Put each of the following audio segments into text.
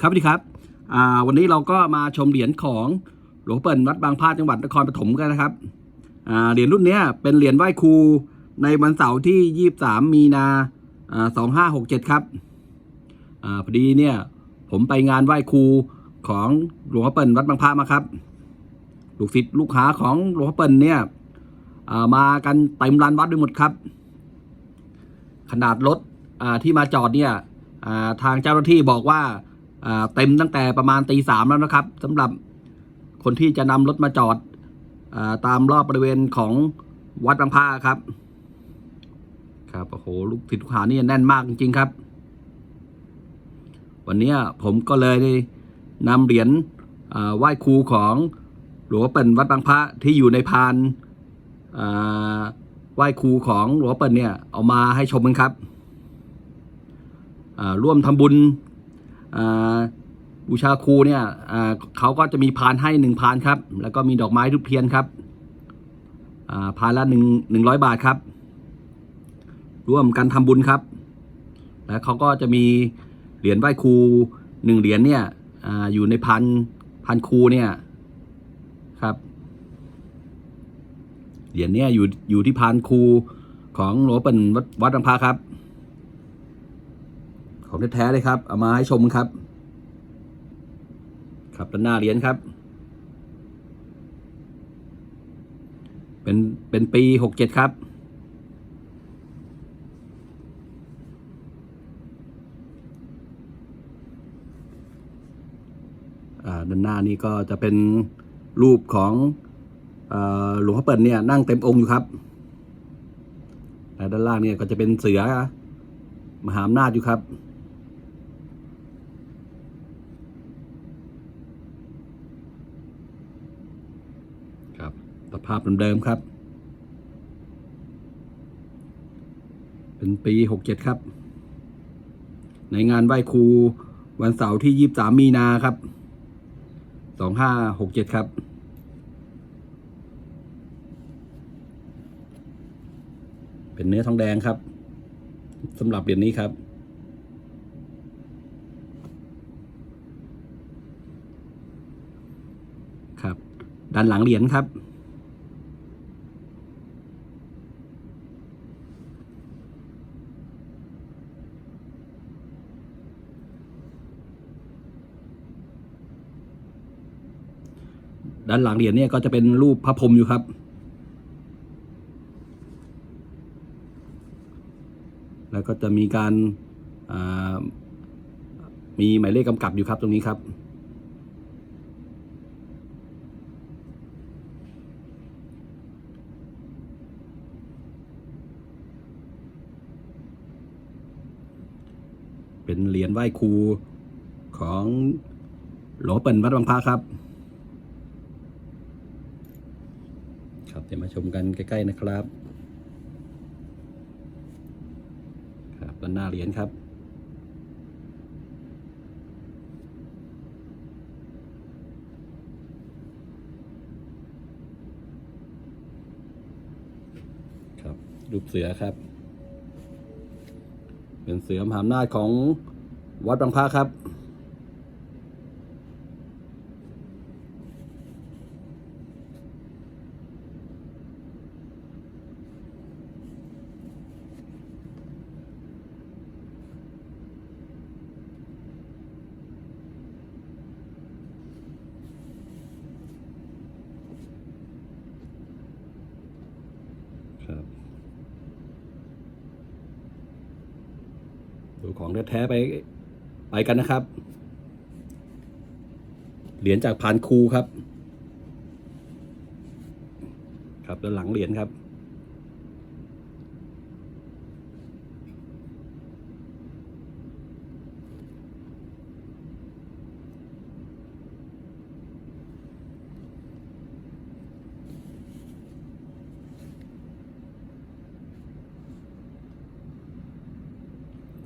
ครับสวัสดีครับวันนี้เราก็มาชมเหรียญของหลวงพ่อเปิ่นวัดบางพลาดจังหวัดนครปฐมกันนะครับเหรียญรุ่นนี้เป็นเหรียญไหว้ครูในวันเสาร์ที่ 23 มีนาอ่า2567ครับอพอดีเนี่ยผมไปงานไหว้ครูของหลวงพ่อเปิ่นวัดบางพลาดมาครับ ลูกศิษย์ลูกหาของหลวงพ่อเปิ่นเนี่ยมากันเต็มลานวัดไปหมดครับ ขนาดรถที่มาจอดเนี่ยทางเจ้าหน้าที่บอกว่า เต็มตั้งแต่ประมาณตีสามแล้วนะครับสำหรับคนที่จะนำรถมาจอดอตามรอบบริเวณของวัดบางพร้าครับ ครับโอ้โหลูกศิษย์ลูกหานี่แน่นมากจริงๆครับ วันนี้ผมก็เลยนำเหรียญไหว้ครูของหลวงเปิ่นวัดบางพระที่อยู่ในพานไหว้ครูของหลวงเปิ่นเนี่ยเอามาให้ชมกันครับร่วมทำบุญ บูชาครูเนี่ยอ่าเขาก็จะมีพานให้หนึ่งพานครับ แล้วก็มีดอกไม้ทุกเทียนครับอ่าพานละหนึ่งหนึ่งร้อยบาทครับ ร่วมกันทำบุญครับ แล้วเขาก็จะมีเหรียญไหว้ครูหนึ่งเหรียญเนี่ยอาอยู่ในพันพันครูเนี่ยครับ เหรียญเนี่ยอยู่อยู่ที่พานครูของหลวงเปิ่นวัดวัดบางพระครับ ของแท้ๆเลยครับ เอามาให้ชมครับ ครับด้านหน้าเหรียญครับ เป็นเป็นปีหกเจ็ดครับอ่าด้านหน้านี้ก็จะเป็นรูปของอหลวงพ่อเปิ่นเนี่ยนั่งเต็มองค์อยู่ครับและด้านล่างเนี่ยก็จะเป็นเสือมหาอำนาจอยู่ครับครับส ภาพเดิมๆครับ เป็นปีหกเจ็ดครับ ในงานไหว้ครูวันเสาร์ที่ยี่สามีนาครับสองห้าหกเจ็ดครับเป็นเนื้อทองแดงครับสำหรับเหรียญนี้ครับ ครับ ด้านหลังเหรียญครับ ด้านหลังเหรียญเนี่ยก็จะเป็นรูปพระพรหมอยู่ครับ แล้วก็จะมีการามีหมายเลขกำกับอยู่ครับตรงนี้ครับเป็นเหรียญไหว้ครูของหลวงเปิ่นวัดบางพระครับ ครับ เดี๋ยวมาชมกันใกล้ๆนะครับ ครับด้านหน้าเหรียญครับครับรูปเสือครับ เป็นเสือมหาอำนาจของวัดบางพระครับ ครับ ดูของแท้ๆไป ไปกันนะครับ เหรียญจากพานครูครับ ครับด้านหลังเหรียญครับ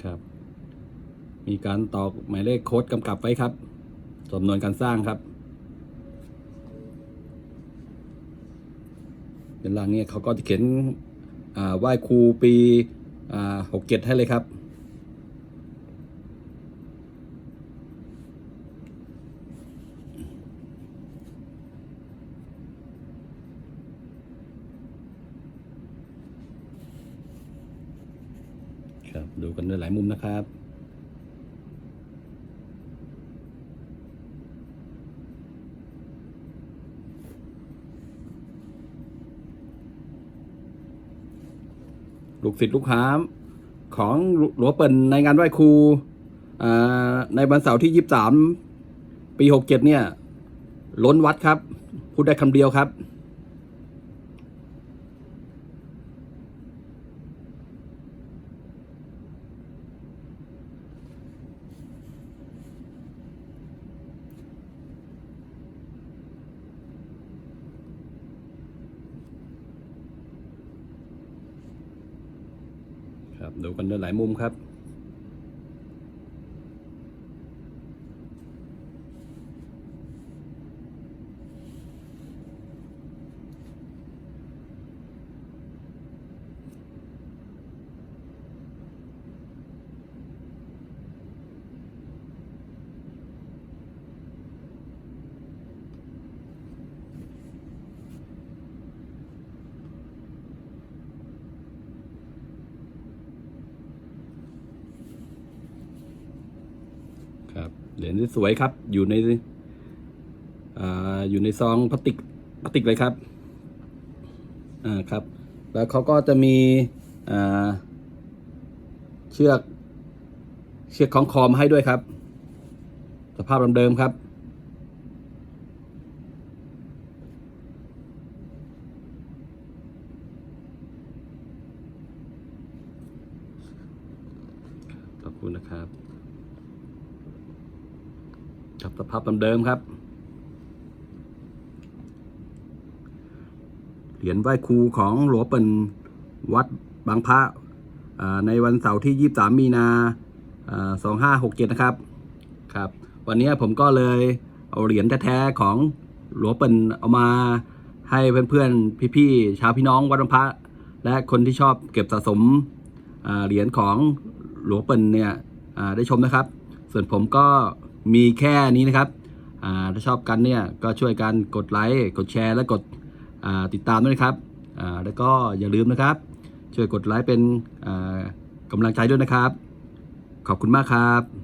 ครับ มีการตอกหมายเลขโค้ดกำกับไว้ครับจำนวนการสร้างครับ เป็นล่างนี้เขาก็จะเขียนไหว้ครูปีหกเจ็ดให้เลยครับ ดูกันหลายมุมนะครับลูกศิษย์ลูกหาของหลวงเปิ่นในงานไหว้ครูในวันเสาร์ที่ยี่สามปีหกเจ็ดเนี่ย ล้นวัดครับ พูดได้คำเดียวครับ ครับดูกันได้หลายมุมครับ ครับ เหรียญที่สวยครับ อยู่ในออยู่ในซองพลาสติกพลาสติกเลยครับอ่าครับ แล้วเขาก็จะมีเชือก เชือกของคอมให้ด้วยครับ สภาพเดิมครับขอบคุณนะครับ ภาพเดิมครับ เหรียญไหว้ครูของหลวงเปิ่นวัดบางพระในวันเสาร์ที่ 23 มีนาสองห้าหกเจ็ดนะครับ ครับ วันนี้ผมก็เลยเอาเหรียญแท้ๆของหลวงเปิ่นเอามาให้เพื่อนๆ พี่ๆ ชาวพี่น้องวัดบางพระและคนที่ชอบเก็บสะสมเหรียญของหลวงเปิ่นเนี่ยได้ชมนะครับ ส่วนผมก็ มีแค่นี้นะครับถ้าชอบกันเนี่ยก็ช่วยกันกดไลค์กดแชร์และกดติดตามด้วยนะครับแล้วก็อย่าลืมนะครับ ช่วยกดไลค์เป็นกำลังใจด้วยนะครับ ขอบคุณมากครับ